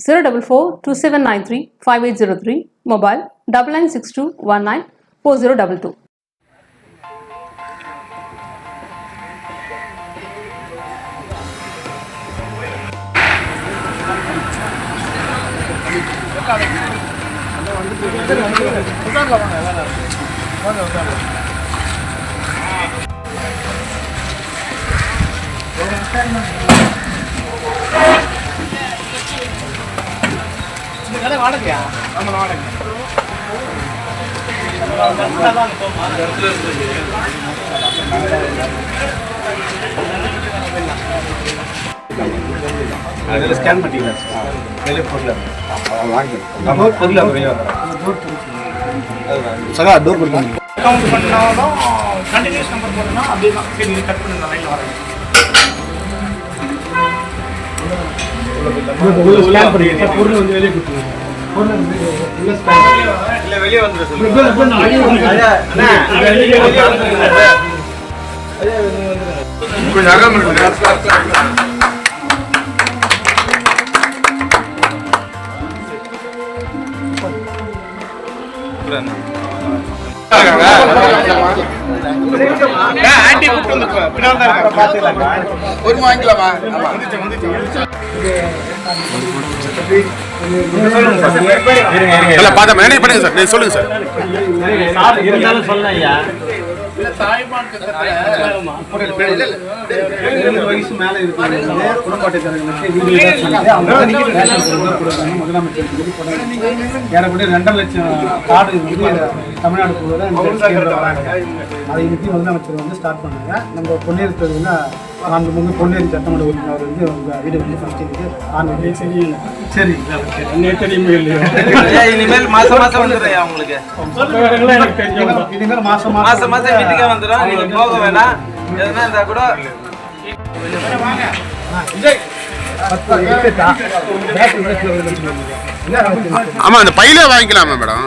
zero double four two seven nine three five eight zero three mobile double nine six two one nine four zero double two அதில் scan பண்ணிக்கலாம் வெளியே பொருள் door பொருள் வெளியே சகா door பொருள் count பண்ணாலும் கண்டினியூஸ் நம்பர் போட்டோம்னா அப்படியே தான் சரி கட் பண்ணுங்க லைனில் வரேன். பொருள் வந்து வெளியே வெளியே கொஞ்சம் கூப்பிட்டு வந்து ஒரு வாங்கிக்கலாமா இல்ல பார்த்தா மேனேஜ் பண்ணுங்க சார் சொல்லுங்க சார் இருந்தாலும் சொல்லலாம் ஐயா. எழுபது வயசு மேல இருக்கிறவங்க குடும்பாட்டைக்காரங்களுக்கு வீடு கொடுக்கணும். சொல்லி. ஏறக்குறைய ரெண்டரை லட்சம் கார்டு வந்து தமிழ்நாடு வராங்க. அதை இன்னைக்கு முதலமைச்சர் வந்து ஸ்டார்ட் பண்ணாங்க. நம்ம பொன்னேரி தொகுதியில் நான்கு முக பொன்னேரி சட்டமன்ற உறுப்பினர் வந்து உங்க வீடு வந்து ஃபர்ஸ்ட் இது ஆன்லைன் சரி. சரி. இனிமேல் மாசம் மாசம் வந்துடுறேன் உங்களுக்கு? இனிமேல் மாசம் மாசம் மாசம் வீட்டுக்கே வந்துடும் நீங்க போக வேணாம். எதுனா இருந்தா கூட இருக்கா? என்ன ஆமா அந்த பையிலே வாங்கிக்கலாமா மேடம்.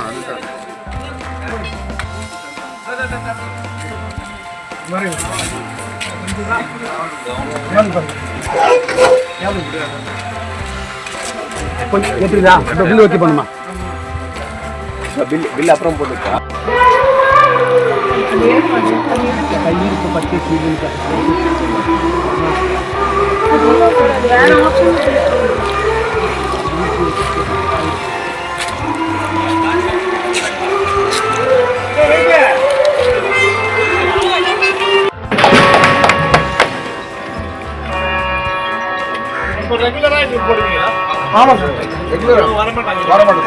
கொஞ்சம் எப்படிதா இப்போ பில் ஓகே பண்ணுமா பில் பில் அப்புறம் போட்டுக்கா கையிருப்பு பற்றி சீசனுக்கு ஆப்ஷன் ஆமாம் சார். ரெகுலர் வர வண்டி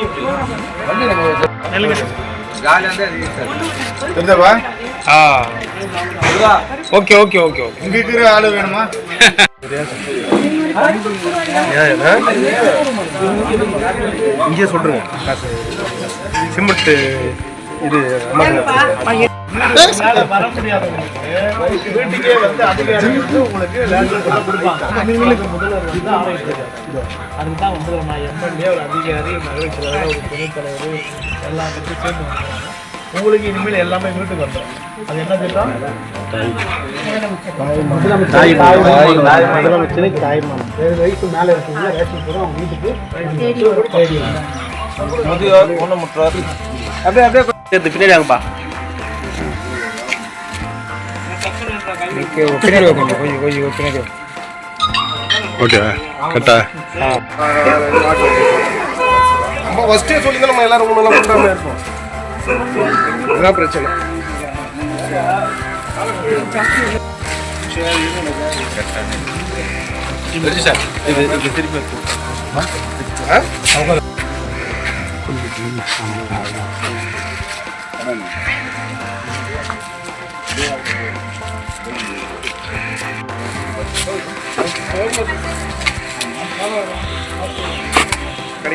இருக்கு sir. தெரிஞ்சவா? Okay okay okay okay. இங்க இருக்கிற ஆளு வேணுமா? இங்கே சொல்கிறேங்க காசு சிமெண்ட் இது வீட்டுக்கே வந்து அதிகாரி வந்து உங்களுக்கு உங்களுக்கு முதல்வர் வந்து ஆலோசிக்கிறார் அதுக்கு தான் வந்து நான் எம்எல்ஏ ஒரு அதிகாரி நகராட்சி தலைவர் ஒரு துணைத் தலைவர் எல்லாம் பற்றி சேர்ந்து வந்தாங்க உங்களுக்கு இனிமேல் எல்லாமே வீட்டுக்கு வந்துடும் அது என்ன திட்டம் முதலமைச்சரை தாய்மானம் ஏழு வயசு மேலே இருக்கீங்க ரேஷன் கூட அவங்க வீட்டுக்கு முதியோர் ஊனமுற்றோர் அப்படியே அப்படியே பின்னாடி வாங்கப்பா பின்னாடி வைக்கணும் கொஞ்சம். கொஞ்சம் பின்னாடி ஓகே கரெக்டா நம்ம ஃபர்ஸ்டே சொல்லி நம்ம எல்லாரும் முன்னெல்லாம் பண்றாம இருப்போம். இதுதான் பிரச்சனை. சார் இது இது திருப்பி ஆயில் போட்டுமா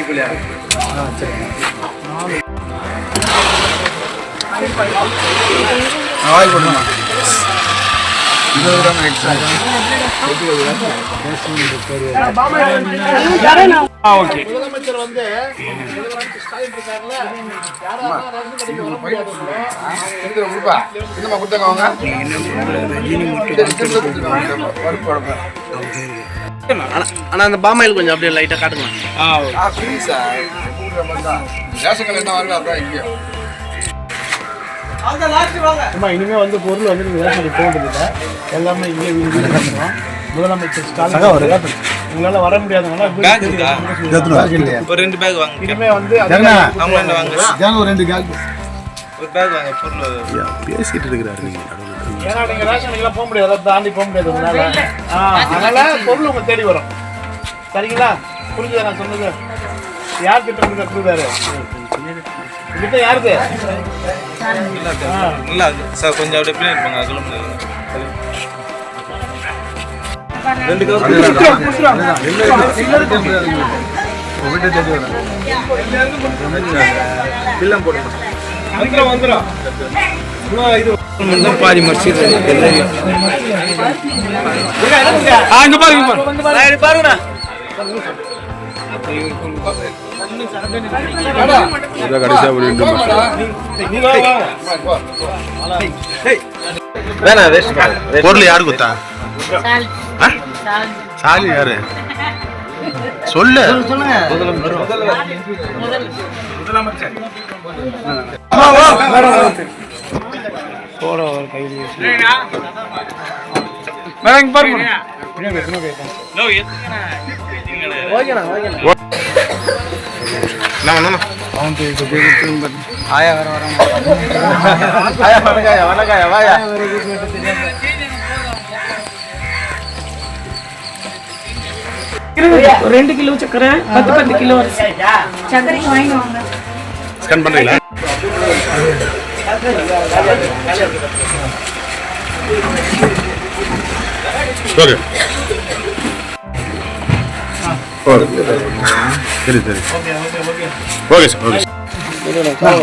முதலமைச்சர் வந்து முதலமைச்சர் யாராவது ரேஷன் கடைக்கு வர கொடுத்தாங்க ஆனா அந்த பாமாயில் கொஞ்சம் அப்படியே லைட்டா காட்டுங்க ஆ சார் ரேஷன் கடை என்ன அம்மா இனிமே வந்து பொருள் வந்து நீங்க ரேஷன் கடை போக வேண்டியதில்லை. எல்லாமே இங்கே வீடு வீடு முதலமைச்சர் ஸ்டாலின் உங்களால வர முடியாதவங்க பேக் இருக்கா? ஒரு ரெண்டு பேக் வாங்க இனிமே வந்து அதிகாரி ஆமாண்ட வாங்க. ஒரு ரெண்டு கேள் ஒரு பேக் வாங்க பொருள் பேசிட்டு இருக்கிறாரு நீங்க. ஏன்னா நீங்க ரேஷன் போக முடியாது. அதை தாண்டி போக முடியாது உங்களால. ஆ, அதனால பொருள் உங்க தேடி வரும். சரிங்களா? புரிஞ்சுதா நான் சொன்னது? யார் கிட்ட இருந்து கிட்ட யாருக்கு. நல்லா இருக்கு சார் கொஞ்சம் அப்படியே பின்னாடி இருப்பாங்க கிலோமீட்டர் ரெண்டு கவர் பில்லம் போடுங்க பாதி பாருங்க பாருங்க ஒரு ரெண்டு மாசம் வேணாம் வேஸ்ட் பொருள் யாரு கொடுத்தா ஆ? சாலி யாரு சொல்லு ஆயா வர வர ஆயா வணக்காயா வணக்காயா வாயா. ரெண்டு கிலோ சக்கரை பத்து பத்து கிலோ ஸ்கேன் பண்றீங்களா? ஓகே ஓகே சரி சரி ஓகே சார் ஓகே சார்